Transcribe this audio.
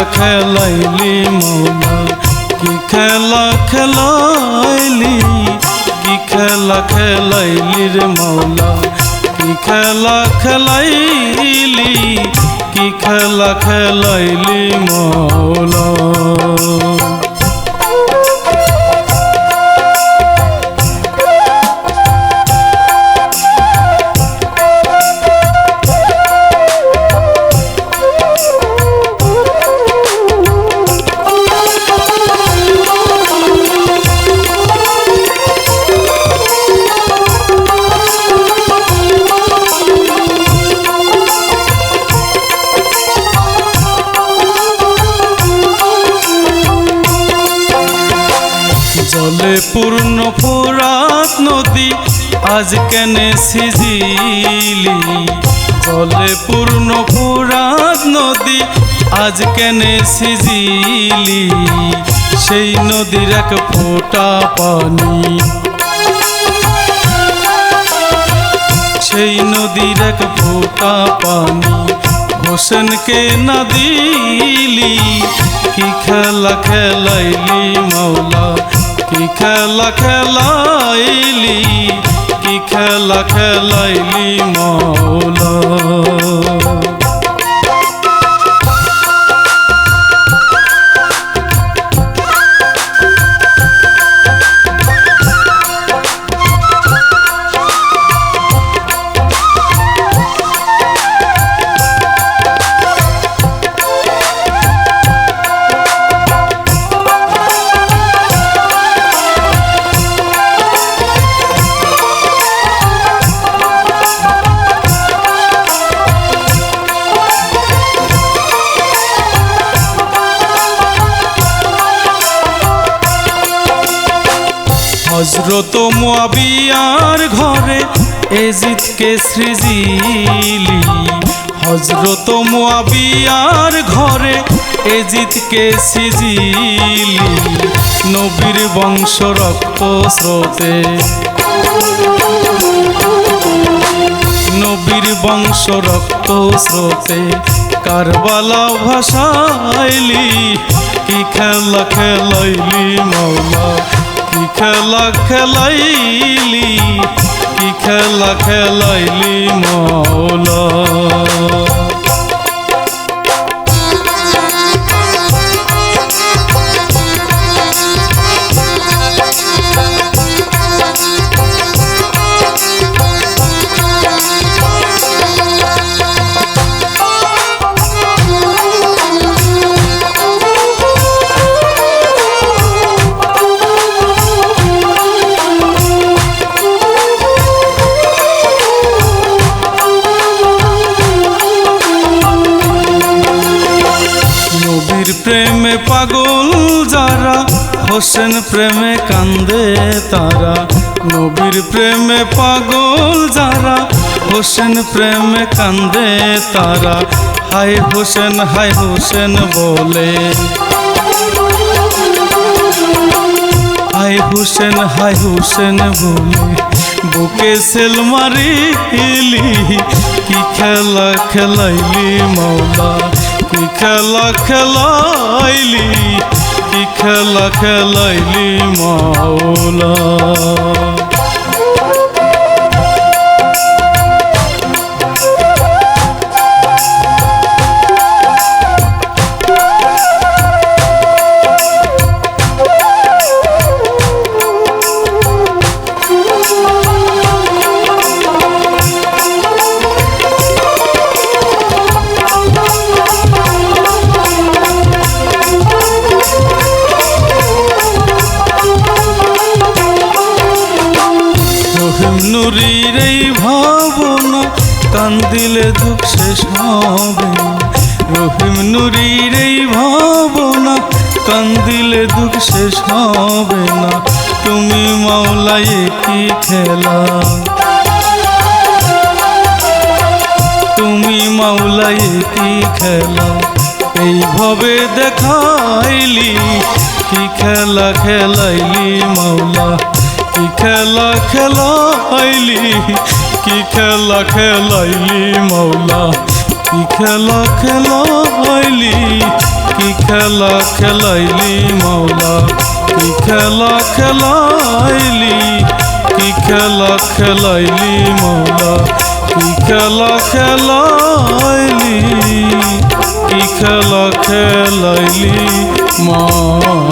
খেলা খেলাইলি মৌলা কি খেলা খেলাইলি? কি খেলা খেলাইলি রে মৌলা কি খেলা খেলাইলি? কি খেলা খেলাইলি মৌলা পূর্ণ ফোরাত নদী, আজ কেনে সিজিলি? জলে পূর্ণ ফোরাত নদী, আজ কেনে সিজিলি? সেই নদীর এক ফোঁটা পানি। সেই নদীর এক ফোঁটা পানি। হোসেনকে না দিলি? কি খেলা খেলাইলি মাওলা? কি খেলা খেলাইলি? কি খেলা খেলাইলি মাওলা হজরত মুয়াবিয়ার ঘরে এজিদকে সৃজিলি। হজরত মুয়াবিয়ার ঘরে এজিদকে সিজিলি। নবীর বংশ রক্ত স্রোতে। নবীর বংশ রক্ত স্রোতে। কারবালা ভাসাইলি, কি খেলা খেলাইলি মৌলা। কি খেলা খেলাইলি? কি খেলা খেলাইলি মৌলা? পাগল যারা, হোসেন প্রেমে কান্দে তারা। নবীর প্রেমে পাগল যারা, হোসেন প্রেমে কান্দে তারা। হাই হোসেন হাই হোসেন বলে। হাই হোসেন হাই হোসেন বলে। বুকে সেল মারিলি কি খেলা খেলাইলি মৌলা। কি খেলা খেলাইলি? কি খেলা খেলাইলি মৌলা কান্দিলে দুঃখ শেষ হবে। রহিম নুরির এই ভাবনা, কান্দিলে দুঃখ শেষ হবে না। তুমি মাওলায় কি খেলা। তুমি মাওলায় কি খেলা। এইভাবে দেখাইলি, কি খেলা খেলাইলি মাওলা? কি খেলা খেলাইলি কি খেলা খেলাইলি মাওলা কি খেলা খেলাইলি কি খেলা খেলাইলি মাওলা কি খেলা খেলাইলি? কি খেলা খেলাইলি মাওলা কি খেলা খেলাইলি? কি খেলা খেলাইলি মাওলা